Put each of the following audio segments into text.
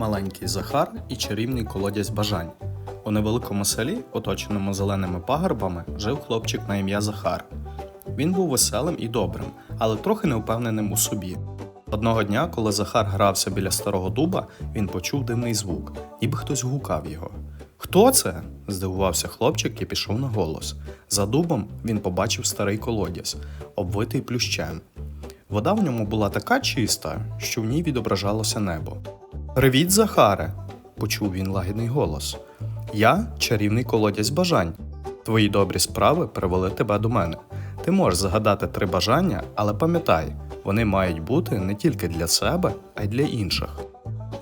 маленький Захар і чарівний колодязь бажань. У невеликому селі, оточеному зеленими пагорбами, жив хлопчик на ім'я Захар. Він був веселим і добрим, але трохи невпевненим у собі. Одного дня, коли Захар грався біля старого дуба, він почув дивний звук, ніби хтось гукав його. Хто це? здивувався хлопчик і пішов на голос. За дубом він побачив старий колодязь, обвитий плющем. Вода в ньому була така чиста, що в ній відображалося небо. Привіт, Захаре! почув він лагідний голос. Я чарівний колодязь бажань. Твої добрі справи привели тебе до мене. Ти можеш загадати три бажання, але пам'ятай, вони мають бути не тільки для себе, а й для інших.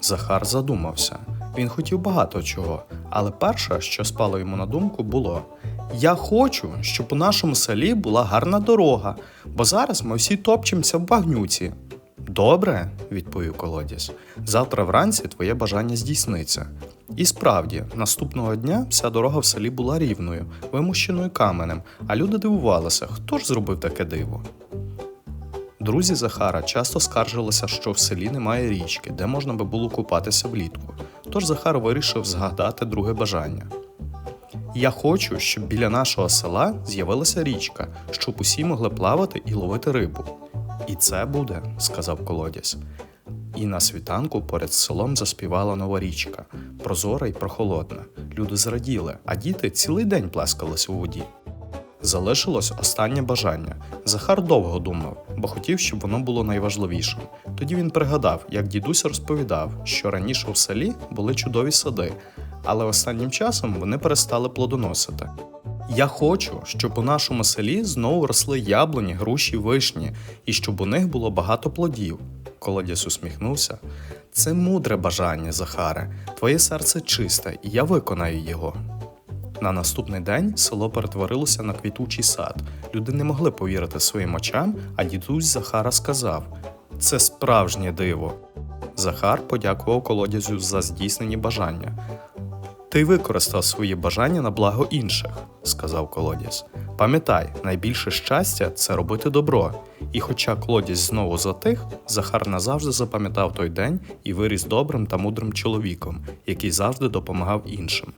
Захар задумався. Він хотів багато чого, але перше, що спало йому на думку, було: Я хочу, щоб у нашому селі була гарна дорога, бо зараз ми всі топчемося в багнюці. Добре, відповів колодязь. Завтра вранці твоє бажання здійсниться. І справді, наступного дня вся дорога в селі була рівною, вимощеною каменем, а люди дивувалися, хто ж зробив таке диво. Друзі Захара часто скаржилися, що в селі немає річки, де можна би було купатися влітку. Тож Захар вирішив згадати друге бажання. Я хочу, щоб біля нашого села з'явилася річка, щоб усі могли плавати і ловити рибу. І це буде, сказав колодязь. І на світанку поряд селом заспівала нова річка, прозора й прохолодна. Люди зраділи, а діти цілий день плескались у воді. Залишилось останнє бажання. Захар довго думав, бо хотів, щоб воно було найважливішим. Тоді він пригадав, як дідусь розповідав, що раніше в селі були чудові сади, але останнім часом вони перестали плодоносити. Я хочу, щоб у нашому селі знову росли яблуні, груші, вишні, і щоб у них було багато плодів. Колодязь усміхнувся. Це мудре бажання, Захаре. Твоє серце чисте, і я виконаю його. На наступний день село перетворилося на квітучий сад. Люди не могли повірити своїм очам, а дідусь Захара сказав: Це справжнє диво. Захар подякував колодязю за здійснені бажання. Ти використав свої бажання на благо інших, сказав колодязь. Пам'ятай, найбільше щастя це робити добро. І хоча колодязь знову затих, Захар назавжди запам'ятав той день і виріс добрим та мудрим чоловіком, який завжди допомагав іншим.